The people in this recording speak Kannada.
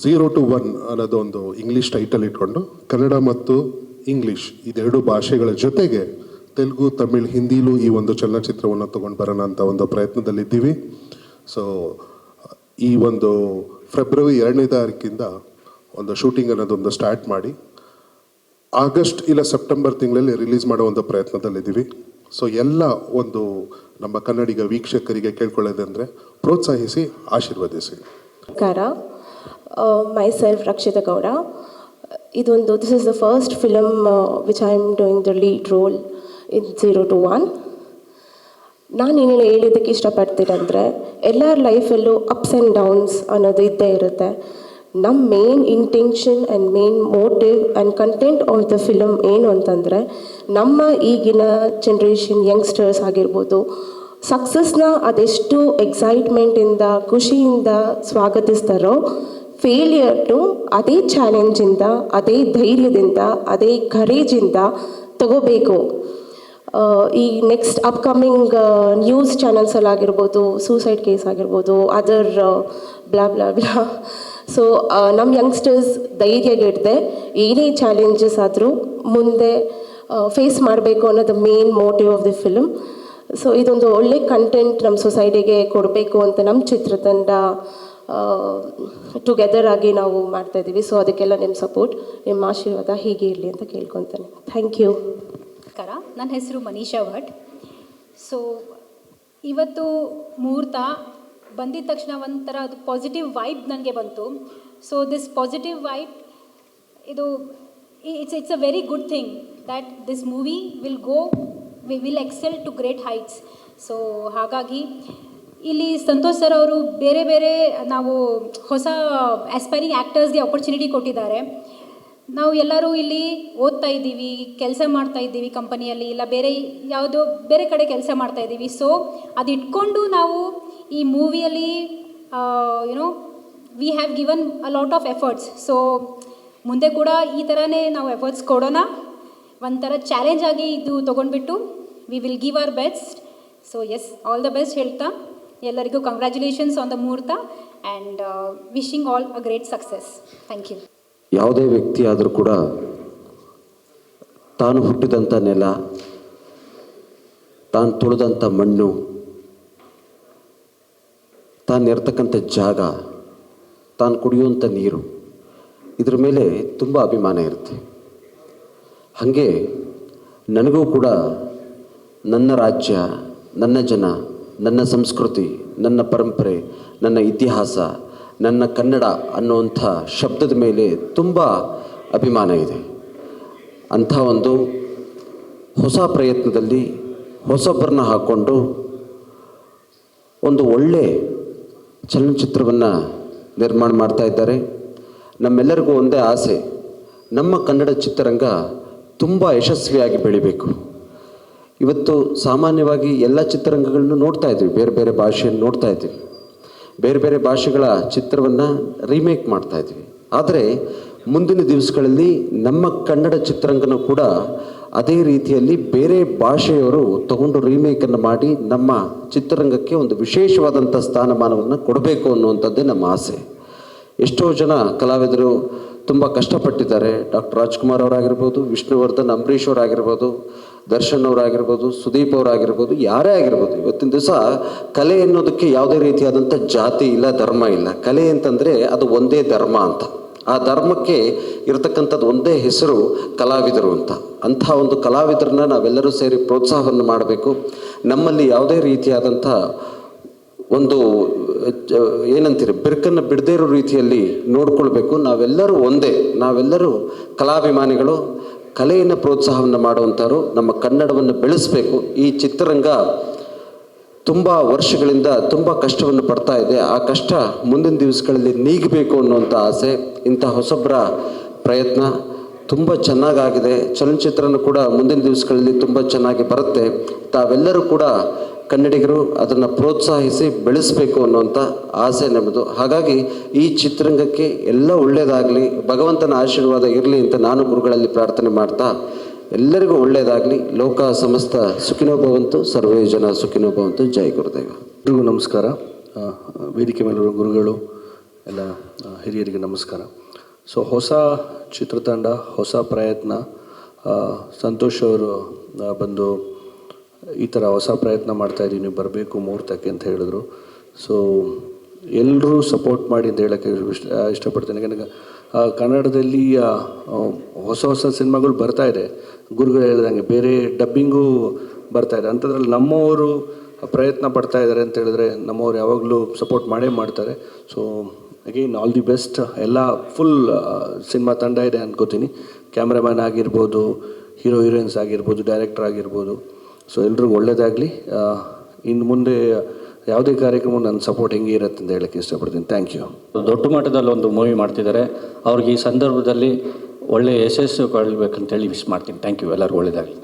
ಝೀರೋ ಟು ಒನ್ ಅನ್ನೋದು ಒಂದು ಇಂಗ್ಲೀಷ್ ಟೈಟಲ್ ಇಟ್ಕೊಂಡು ಕನ್ನಡ ಮತ್ತು ಇಂಗ್ಲೀಷ್ ಇದೆರಡು ಭಾಷೆಗಳ ಜೊತೆಗೆ ತೆಲುಗು, ತಮಿಳ್, ಹಿಂದಿಲೂ ಈ ಒಂದು ಚಲನಚಿತ್ರವನ್ನು ತಗೊಂಡು ಬರೋಣ ಅಂತ ಒಂದು ಪ್ರಯತ್ನದಲ್ಲಿದ್ದೀವಿ. ಸೊ ಈ ಒಂದು ಫೆಬ್ರವರಿ ಎರಡನೇ ತಾರೀಕಿಂದ ಒಂದು ಶೂಟಿಂಗ್ ಅನ್ನೋದೊಂದು ಸ್ಟಾರ್ಟ್ ಮಾಡಿ ಆಗಸ್ಟ್ ಇಲ್ಲ ಸೆಪ್ಟೆಂಬರ್ ತಿಂಗಳಲ್ಲಿ ರಿಲೀಸ್ ಮಾಡೋ ಒಂದು ಪ್ರಯತ್ನದಲ್ಲಿದ್ದೀವಿ. ಸೊ ಎಲ್ಲ ಒಂದು ನಮ್ಮ ಕನ್ನಡಿಗ ವೀಕ್ಷಕರಿಗೆ ಕೇಳ್ಕೊಳ್ಳೋದಂದ್ರೆ ಪ್ರೋತ್ಸಾಹಿಸಿ, ಆಶೀರ್ವದಿಸಿ. ಮೈ ಸೆಲ್ಫ್ ರಕ್ಷಿತ ಗೌಡ ಇದೊಂದು this is the first film which I am doing the lead role in zero two one ನಾನು ಏನೇನು ಹೇಳಿದ್ದಕ್ಕೆ ಇಷ್ಟಪಡ್ತೀರಂದರೆ ಎಲ್ಲರ ಲೈಫಲ್ಲೂ ಅಪ್ಸ್ ಆ್ಯಂಡ್ ಡೌನ್ಸ್ ಅನ್ನೋದು ಇದ್ದೇ ಇರುತ್ತೆ. ನಮ್ಮ main intention and main motive and content of the film ಏನು ಅಂತಂದರೆ, ನಮ್ಮ ಈಗಿನ ಜನ್ರೇಷನ್ ಯಂಗ್ಸ್ಟರ್ಸ್ ಆಗಿರ್ಬೋದು ಸಕ್ಸಸ್ನ ಅದೆಷ್ಟು ಎಕ್ಸೈಟ್ಮೆಂಟಿಂದ ಖುಷಿಯಿಂದ ಸ್ವಾಗತಿಸ್ತಾರೋ ಫೇಲಿಯರ್ ಟು ಅದೇ ಚಾಲೆಂಜಿಂದ ಅದೇ ಧೈರ್ಯದಿಂದ, ಅದೇ ಕರೇಜಿಂದ ತಗೋಬೇಕು. ಈ ನೆಕ್ಸ್ಟ್ ಅಪ್ಕಮಿಂಗ್ ನ್ಯೂಸ್ ಚಾನಲ್ಸಲ್ಲಾಗಿರ್ಬೋದು ಸೂಸೈಡ್ ಕೇಸ್ ಆಗಿರ್ಬೋದು other bla bla bla so ನಮ್ಮ ಯಂಗ್ಸ್ಟರ್ಸ್ ಧೈರ್ಯಗೆಡದೆ ಏನೇ ಚಾಲೆಂಜಸ್ ಆದರೂ ಮುಂದೆ ಫೇಸ್ ಮಾಡಬೇಕು ಅನ್ನೋದು main motive of the film so ಇದೊಂದು ಒಳ್ಳೆ ಕಂಟೆಂಟ್ ನಮ್ಮ ಸೊಸೈಟಿಗೆ ಕೊಡಬೇಕು ಅಂತ ನಮ್ಮ ಚಿತ್ರತಂಡ ಟುಗೆದರ್ ಆಗಿ ನಾವು ಮಾಡ್ತಾ ಇದ್ದೀವಿ. ಸೊ ಅದಕ್ಕೆಲ್ಲ ನಿಮ್ಮ ಸಪೋರ್ಟ್ ನಿಮ್ಮ ಆಶೀರ್ವಾದ ಹೀಗೆ ಇರಲಿ ಅಂತ ಕೇಳ್ಕೊತೇನೆ ಥ್ಯಾಂಕ್ ಯು ಕರ ನನ್ನ ಹೆಸರು ಮನೀಷಾ ಭಟ್. ಸೊ ಇವತ್ತು ಮುಹೂರ್ತ ಬಂದಿದ ತಕ್ಷಣ ಒಂಥರ ಅದು ಪಾಸಿಟಿವ್ ವೈಬ್ ನನಗೆ ಬಂತು. ಸೊ ದಿಸ್ ಪಾಸಿಟಿವ್ ವೈಬ್ ಇದು it's it's a very good thing that this movie will go we will excel to great heights so ಹಾಗಾಗಿ ಇಲ್ಲಿ ಸಂತೋಷ್ ಸರ್ ಅವರು ಬೇರೆ ಬೇರೆ ನಾವು ಹೊಸ ಆಸ್ಪೈರಿಂಗ್ ಆ್ಯಕ್ಟರ್ಸ್ಗೆ ಆಪರ್ಚುನಿಟಿ ಕೊಟ್ಟಿದ್ದಾರೆ. ನಾವು ಎಲ್ಲರೂ ಇಲ್ಲಿ ಓದ್ತಾ ಇದ್ದೀವಿ, ಕೆಲಸ ಮಾಡ್ತಾ ಇದ್ದೀವಿ ಕಂಪನಿಯಲ್ಲಿ ಇಲ್ಲ ಬೇರೆ ಯಾವುದೋ ಬೇರೆ ಕಡೆ ಕೆಲಸ ಮಾಡ್ತಾ ಇದ್ದೀವಿ. ಸೊ ಅದು ಇಟ್ಕೊಂಡು ನಾವು ಈ ಮೂವಿಯಲ್ಲಿ you know we have given a lot of efforts so ಮುಂದೆ ಕೂಡ ಈ ಥರನೇ ನಾವು ಎಫರ್ಟ್ಸ್ ಕೊಡೋಣ. ಒಂಥರ ಚಾಲೆಂಜ್ ಆಗಿ ಇದು ತೊಗೊಂಡ್ಬಿಟ್ಟು we will give our best so all the the best ಹೇಳ್ತಾ. ಎಲ್ಲರಿಗೂ congratulations on the muhurta and wishing all a great success thank you ಯಾವುದೇ ವ್ಯಕ್ತಿ ಆದರೂ ಕೂಡ ತಾನು ಹುಟ್ಟಿದಂಥ ನೆಲ, ತಾನು ತುಳಿದಂಥ ಮಣ್ಣು, ತಾನು ಇರ್ತಕ್ಕಂಥ ಜಾಗ, ತಾನು ಕುಡಿಯುವಂಥ ನೀರು, ಇದ್ರ ಮೇಲೆ ತುಂಬ ಅಭಿಮಾನ ಇರುತ್ತೆ. ಹಾಗೆ ನನಗೂ ಕೂಡ ನನ್ನ ರಾಜ್ಯ, ನನ್ನ ಜನ ನನ್ನ ಸಂಸ್ಕೃತಿ, ನನ್ನ ಪರಂಪರೆ, ನನ್ನ ಇತಿಹಾಸ, ನನ್ನ ಕನ್ನಡ ಅನ್ನುವಂಥ ಶಬ್ದದ ಮೇಲೆ ತುಂಬ ಅಭಿಮಾನ ಇದೆ. ಅಂಥ ಒಂದು ಹೊಸ ಪ್ರಯತ್ನದಲ್ಲಿ ಹೊಸೊಬ್ಬರನ್ನ ಹಾಕ್ಕೊಂಡು ಒಂದು ಒಳ್ಳೆ ಚಲನಚಿತ್ರವನ್ನು ನಿರ್ಮಾಣ ಮಾಡ್ತಾ ಇದ್ದಾರೆ. ನಮ್ಮೆಲ್ಲರಿಗೂ ಒಂದೇ ಆಸೆ, ನಮ್ಮ ಕನ್ನಡ ಚಿತ್ರರಂಗ ತುಂಬ ಯಶಸ್ವಿಯಾಗಿ ಬೆಳಿಬೇಕು. ಇವತ್ತು ಸಾಮಾನ್ಯವಾಗಿ ಎಲ್ಲ ಚಿತ್ರರಂಗಗಳನ್ನು ನೋಡ್ತಾ ಇದ್ದೀವಿ ಬೇರೆ ಬೇರೆ ಭಾಷೆಯನ್ನು ನೋಡ್ತಾ ಇದ್ದೀವಿ ಬೇರೆ ಬೇರೆ ಭಾಷೆಗಳ ಚಿತ್ರವನ್ನು ರೀಮೇಕ್ ಮಾಡ್ತಾ ಇದ್ವಿ. ಆದರೆ ಮುಂದಿನ ದಿವಸಗಳಲ್ಲಿ ನಮ್ಮ ಕನ್ನಡ ಚಿತ್ರರಂಗನೂ ಕೂಡ ಅದೇ ರೀತಿಯಲ್ಲಿ ಬೇರೆ ಭಾಷೆಯವರು ತಗೊಂಡು ರೀಮೇಕನ್ನು ಮಾಡಿ ನಮ್ಮ ಚಿತ್ರರಂಗಕ್ಕೆ ಒಂದು ವಿಶೇಷವಾದಂಥ ಸ್ಥಾನಮಾನವನ್ನು ಕೊಡಬೇಕು ಅನ್ನುವಂಥದ್ದೇ ನಮ್ಮ ಆಸೆ. ಎಷ್ಟೋ ಜನ ಕಲಾವಿದರು ತುಂಬ ಕಷ್ಟಪಟ್ಟಿದ್ದಾರೆ. ಡಾಕ್ಟರ್ ರಾಜ್ಕುಮಾರ್ ಅವರಾಗಿರ್ಬೋದು, ವಿಷ್ಣುವರ್ಧನ್ ಅಂಬರೀಶ್ ಅವರಾಗಿರ್ಬೋದು ದರ್ಶನ್ ಅವರಾಗಿರ್ಬೋದು, ಸುದೀಪ್ ಅವರಾಗಿರ್ಬೋದು, ಯಾರೇ ಆಗಿರ್ಬೋದು, ಇವತ್ತಿನ ದಿವಸ ಕಲೆ ಎನ್ನುವುದಕ್ಕೆ ಯಾವುದೇ ರೀತಿಯಾದಂಥ ಜಾತಿ ಇಲ್ಲ, ಧರ್ಮ ಇಲ್ಲ. ಕಲೆ ಅಂತಂದರೆ ಅದು ಒಂದೇ ಧರ್ಮ ಅಂತ. ಆ ಧರ್ಮಕ್ಕೆ ಇರತಕ್ಕಂಥದ್ದು ಒಂದೇ ಹೆಸರು ಕಲಾವಿದರು ಅಂತ. ಅಂಥ ಒಂದು ಕಲಾವಿದರನ್ನ ನಾವೆಲ್ಲರೂ ಸೇರಿ ಪ್ರೋತ್ಸಾಹವನ್ನು ಮಾಡಬೇಕು. ನಮ್ಮಲ್ಲಿ ಯಾವುದೇ ರೀತಿಯಾದಂಥ ಒಂದು, ಏನಂತೀರಿ, ಬಿರುಕನ್ನು ಬಿಡದೇ ಇರೋ ರೀತಿಯಲ್ಲಿ ನೋಡ್ಕೊಳ್ಬೇಕು. ನಾವೆಲ್ಲರೂ ಒಂದೇ, ನಾವೆಲ್ಲರೂ ಕಲಾಭಿಮಾನಿಗಳು ಕಲೆಯನ್ನು ಪ್ರೋತ್ಸಾಹವನ್ನು ಮಾಡುವಂಥವ್ರು ನಮ್ಮ ಕನ್ನಡವನ್ನು ಬೆಳೆಸಬೇಕು. ಈ ಚಿತ್ರರಂಗ ತುಂಬ ವರ್ಷಗಳಿಂದ ತುಂಬ ಕಷ್ಟವನ್ನು ಪಡ್ತಾ ಇದೆ. ಆ ಕಷ್ಟ ಮುಂದಿನ ದಿವಸಗಳಲ್ಲಿ ನೀಗಬೇಕು ಅನ್ನುವಂಥ ಆಸೆ, ಇಂಥ ಹೊಸಬ್ರ ಪ್ರಯತ್ನ ತುಂಬ ಚೆನ್ನಾಗಾಗಿದೆ. ಚಲನಚಿತ್ರನೂ ಕೂಡ ಮುಂದಿನ ದಿವಸಗಳಲ್ಲಿ ತುಂಬ ಚೆನ್ನಾಗಿ ಬರುತ್ತೆ. ತಾವೆಲ್ಲರೂ ಕೂಡ ಕನ್ನಡಿಗರು ಅದನ್ನು ಪ್ರೋತ್ಸಾಹಿಸಿ ಬೆಳೆಸಬೇಕು ಅನ್ನುವಂಥ ಆಸೆ ನಮ್ಮದು ಹಾಗಾಗಿ ಈ ಚಿತ್ರರಂಗಕ್ಕೆ ಎಲ್ಲ ಒಳ್ಳೆಯದಾಗಲಿ ಭಗವಂತನ ಆಶೀರ್ವಾದ ಇರಲಿ ಅಂತ ನಾನು ಗುರುಗಳಲ್ಲಿ ಪ್ರಾರ್ಥನೆ ಮಾಡ್ತಾ, ಎಲ್ಲರಿಗೂ ಒಳ್ಳೆಯದಾಗಲಿ ಲೋಕ ಸಮಸ್ತ ಸುಖಿನೋ ಭವಂತು, ಸರ್ವೇ ಜನ ಸುಖಿನೋ ಭವಂತು. ಜೈ ಗುರುದೇವ. ಎಲ್ರಿಗೂ ನಮಸ್ಕಾರ. ವೇದಿಕೆ ಮೇಲೆ ಗುರುಗಳು, ಎಲ್ಲ ಹಿರಿಯರಿಗೆ ನಮಸ್ಕಾರ. ಸೊ, ಹೊಸ ಚಿತ್ರತಂಡ, ಹೊಸ ಪ್ರಯತ್ನ ಸಂತೋಷ್ ಅವರು ಬಂದು ಈ ಥರ ಹೊಸ ಪ್ರಯತ್ನ ಮಾಡ್ತಾ ಇದ್ದೀವಿ ನೀವು ಬರಬೇಕು ಮುಹೂರ್ತಕ್ಕೆ ಅಂತ ಹೇಳಿದ್ರು. ಸೊ ಎಲ್ಲರೂ ಸಪೋರ್ಟ್ ಮಾಡಿ ಅಂತ ಹೇಳೋಕ್ಕೆ ಇಷ್ಟ, ಇಷ್ಟಪಡ್ತೇನೆ. ಯಾಕಂದರೆ ಕನ್ನಡದಲ್ಲಿ ಹೊಸ ಹೊಸ ಸಿನಿಮಾಗಳು ಬರ್ತಾ ಇದೆ. ಗುರುಗಳು ಹೇಳಿದಂಗೆ ಬೇರೆ ಡಬ್ಬಿಂಗು ಬರ್ತಾ ಇದೆ. ಅಂಥದ್ರಲ್ಲಿ ನಮ್ಮವರು ಪ್ರಯತ್ನ ಪಡ್ತಾ ಇದ್ದಾರೆ ಅಂತ ಹೇಳಿದ್ರೆ ನಮ್ಮವ್ರು ಯಾವಾಗಲೂ ಸಪೋರ್ಟ್ ಮಾಡೇ ಮಾಡ್ತಾರೆ. So again all the best ಎಲ್ಲ ಫುಲ್ ಸಿನಿಮಾ ತಂಡ ಇದೆ ಅನ್ಕೋತೀನಿ. ಕ್ಯಾಮ್ರಾಮ್ಯಾನ್ ಆಗಿರ್ಬೋದು ಹೀರೋ ಹೀರೋಯಿನ್ಸ್ ಆಗಿರ್ಬೋದು ಡೈರೆಕ್ಟರ್ ಆಗಿರ್ಬೋದು. ಸೊ ಎಲ್ರಿಗೂ ಒಳ್ಳೇದಾಗಲಿ. ಇನ್ನು ಮುಂದೆ ಯಾವುದೇ ಕಾರ್ಯಕ್ರಮ ನನ್ನ ಸಪೋರ್ಟ್ ಹೆಂಗೆ ಇರುತ್ತೆ ಅಂತ ಹೇಳಕ್ಕೆ ಇಷ್ಟಪಡ್ತೀನಿ. ಥ್ಯಾಂಕ್ ಯು ದೊಡ್ಡ ಮಟ್ಟದಲ್ಲಿ ಒಂದು ಮೂವಿ ಮಾಡ್ತಿದ್ದಾರೆ. ಅವ್ರಿಗೆ ಈ ಸಂದರ್ಭದಲ್ಲಿ ಒಳ್ಳೆಯ ಯಶಸ್ಸು ಕೊಡಬೇಕಂತೇಳಿ ವಿಶ್ ಮಾಡ್ತೀನಿ. ಥ್ಯಾಂಕ್ ಯು ಎಲ್ಲರಿಗೂ ಒಳ್ಳೆಯದಾಗಲಿ